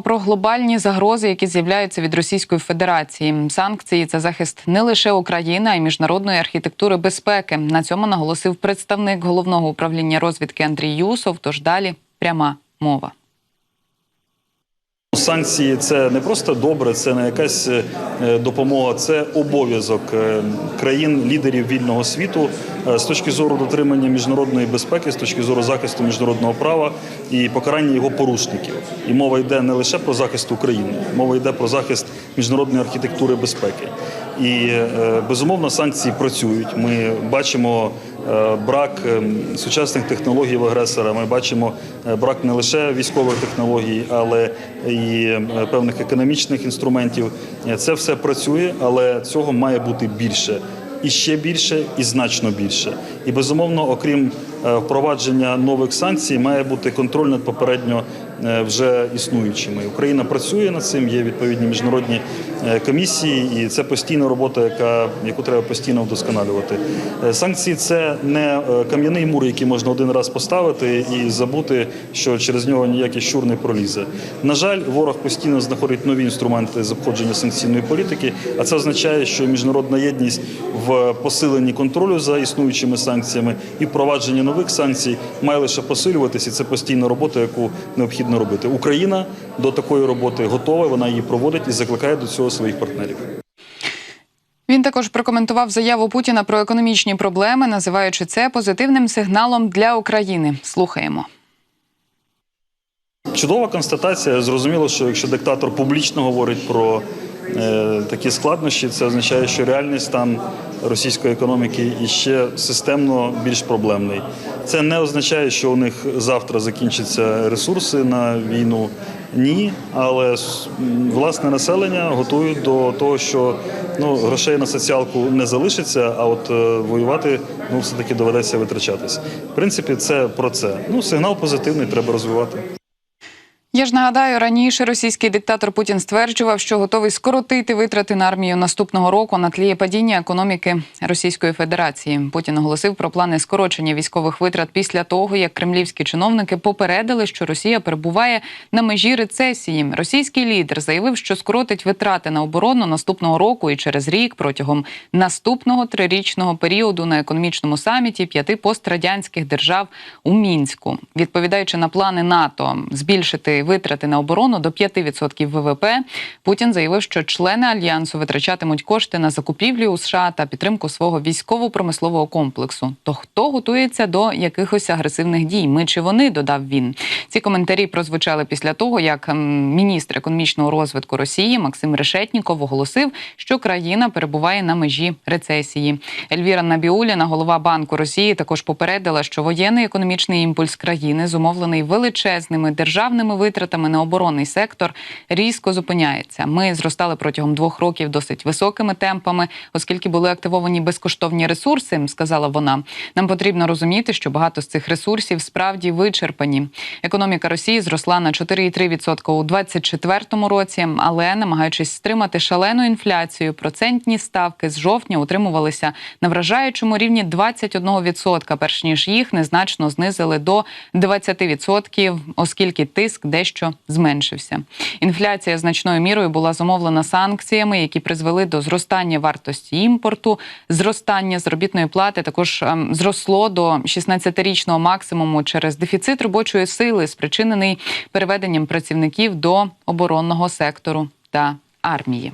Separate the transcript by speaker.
Speaker 1: Про глобальні загрози, які з'являються від Російської Федерації, санкції це захист не лише України, а й міжнародної архітектури безпеки. На цьому наголосив представник головного управління розвідки Андрій Юсов. Тож далі пряма мова.
Speaker 2: Санкції це не просто добре, це не якась е, допомога, це обов'язок е, країн-лідерів вільного світу е, з точки зору дотримання міжнародної безпеки, з точки зору захисту міжнародного права і покарання його порушників. І мова йде не лише про захист України, мова йде про захист міжнародної архітектури безпеки. І безумовно санкції працюють. Ми бачимо брак е, сучасних технологій в агресора. Ми бачимо е, брак не лише військових технологій, але і е, певних економічних інструментів. Е, Це все працює, але цього має бути більше. І ще більше, і значно більше. І безумовно, окрім е, впровадження нових санкцій, має бути контроль над попередньо е, вже існуючими. Україна працює над цим. Є відповідні міжнародні е, комісії, і це постійна робота, яка яку треба постійно вдосконалювати. Е, Санкції це не е, кам'яний мур, який можна один раз поставити і забути, що через нього ніякий щур не пролізе. На жаль, ворог постійно знаходить нові інструменти з обходження санкційної політики, а це означає, що міжнародна єдність в посиленні контролю за існуючими санкціями і впровадження нових санкцій має лише посилюватися. і Це постійна робота, яку необхідно робити. Україна до такої роботи готова. Вона її проводить і закликає до цього своїх партнерів.
Speaker 1: Він також прокоментував заяву Путіна про економічні проблеми, називаючи це позитивним сигналом для України. Слухаємо.
Speaker 2: Чудова констатація. Зрозуміло, що якщо диктатор публічно говорить про такі складнощі, це означає, що реальний стан російської економіки іще системно більш проблемний. Це не означає, що у них завтра закінчаться ресурси на війну. Ні, але власне населення готують до того, що ну грошей на соціалку не залишиться, а от е, воювати ну все таки доведеться витрачатись. В принципі, це про це. Ну сигнал позитивний, треба розвивати.
Speaker 1: Я ж нагадаю, раніше російський диктатор Путін стверджував, що готовий скоротити витрати на армію наступного року на тлі падіння економіки Російської Федерації. Путін оголосив про плани скорочення військових витрат після того, як кремлівські чиновники попередили, що Росія перебуває на межі рецесії. Російський лідер заявив, що скоротить витрати на оборону наступного року і через рік протягом наступного трирічного періоду на економічному саміті п'яти пострадянських держав у мінську, відповідаючи на плани НАТО збільшити витрати на оборону до 5% ВВП. Путін заявив, що члени альянсу витрачатимуть кошти на закупівлю у США та підтримку свого військово-промислового комплексу. То хто готується до якихось агресивних дій? Ми чи вони? додав він. Ці коментарі прозвучали після того, як міністр економічного розвитку Росії Максим Решетніков оголосив, що країна перебуває на межі рецесії. Ельвіра Набіуліна, голова банку Росії, також попередила, що воєнний економічний імпульс країни, зумовлений величезними державними витратами на оборонний сектор, різко зупиняється. Ми зростали протягом двох років досить високими темпами, оскільки були активовані безкоштовні ресурси, сказала вона. Нам потрібно розуміти, що багато з цих ресурсів справді вичерпані. Економіка Росії зросла на 4,3% у 2024 році, але намагаючись стримати шалену інфляцію, процентні ставки з жовтня утримувалися на вражаючому рівні 21%, перш ніж їх незначно знизили до 20%, оскільки тиск дещо зменшився. Інфляція значною мірою була зумовлена санкціями, які призвели до зростання вартості імпорту. Зростання заробітної плати також ем, зросло до 16-річного максимуму через дефіцит робочої сили, спричинений переведенням працівників до оборонного сектору та армії.